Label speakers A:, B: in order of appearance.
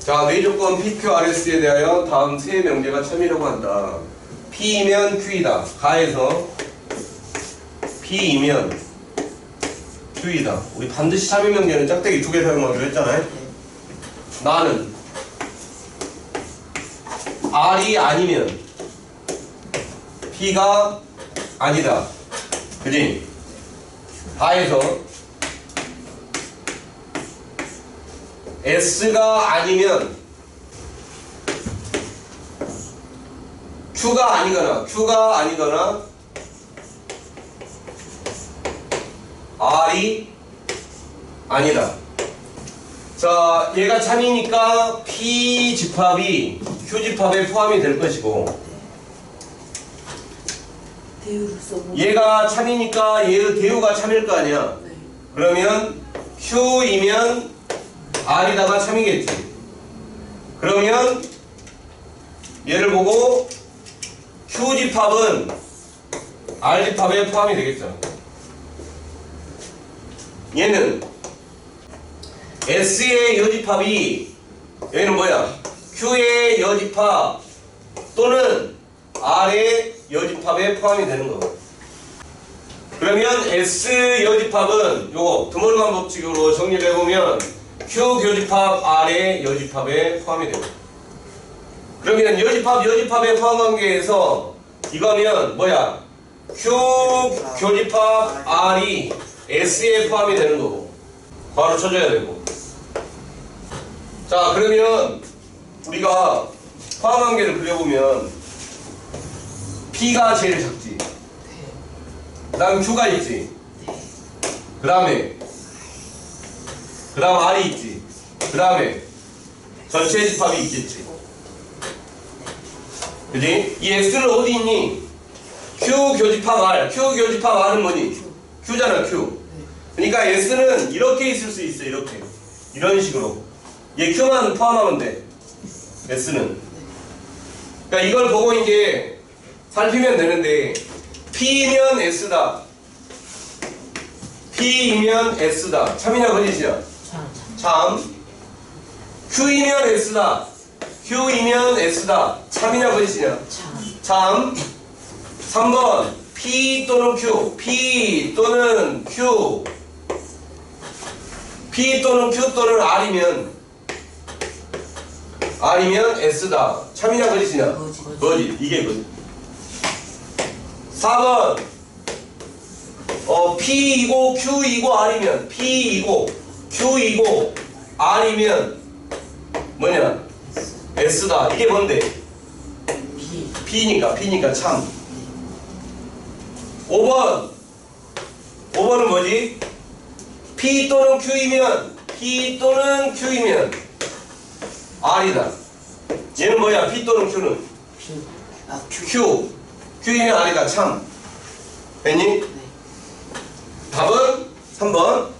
A: 자, 외조건 PQRS에 대하여 다음 세 명제가 참이라고 한다. P이면 Q이다. 가에서 P이면 Q이다. 우리 반드시 참여 명제는 짝대기 두 개 사용하기로 했잖아요. 나는 R이 아니면 P가 아니다. 그지? 가에서 S가 아니면 Q가 아니거나 Q가 아니거나 R이 아니다. 자, 얘가 참이니까 P 집합이 Q 집합에 포함이 될 것이고 얘가 참이니까 얘의 대우가 참일 거 아니야.
B: 네.
A: 그러면 Q이면 R이다가 참이겠지. 그러면 얘를 보고 Q 집합은 R 집합에 포함이 되겠죠. 얘는 S의 여집합이 여기는 뭐야? Q의 여집합 또는 R의 여집합에 포함이 되는 거고. 그러면 S 여집합은 요거 드몰간 법칙으로 정리를 해보면 Q 교집합 R의 여집합에 포함이 됩니다. 그러면 여집합 여집합에 포함한 게에서 이거면 뭐야? Q 교집합 R이 S에 포함이 되는 거고 바로 쳐줘야 되고. 자 그러면 우리가 포함관계를 그려보면 P가 제일 작지? 그 다음 Q가 있지? 그 다음에 그 다음 R이 있지. 그 다음에 전체 집합이 있겠지. 그지? 이 X는 어디 있니? Q 교집합 R. Q 교집합 R은 뭐니? Q잖아 Q. 그러니까 S는 이렇게 있을 수 있어 이렇게. 이런 식으로. 얘 Q만 포함하면 돼 S는. 그러니까 이걸 보고 이제 살피면 되는데 P면 S다. P이면 S다. 참이냐 거짓이냐 참, Q이면 S다. Q이면 S다. 참이냐 거짓이냐?
B: 참.
A: 참 3번. P 또는 Q. P 또는 Q. P 또는 Q 또는 R이면? R이면 S다. 참이냐 거짓이냐?
B: 거짓.
A: 거짓 이게 거짓 4번. 어 P이고 Q이고 R이면? P이고 Q이고 R이면 뭐냐 S다 이게 뭔데
B: 비.
A: P니까 P니까 참 5번 5번은 뭐지? P 또는 Q이면 P 또는 Q이면 R이다 얘는 뭐야? P 또는 Q는
B: 비. 아, 큐.
A: Q Q이면 R이다 참 됐니?
B: 네.
A: 답은 3번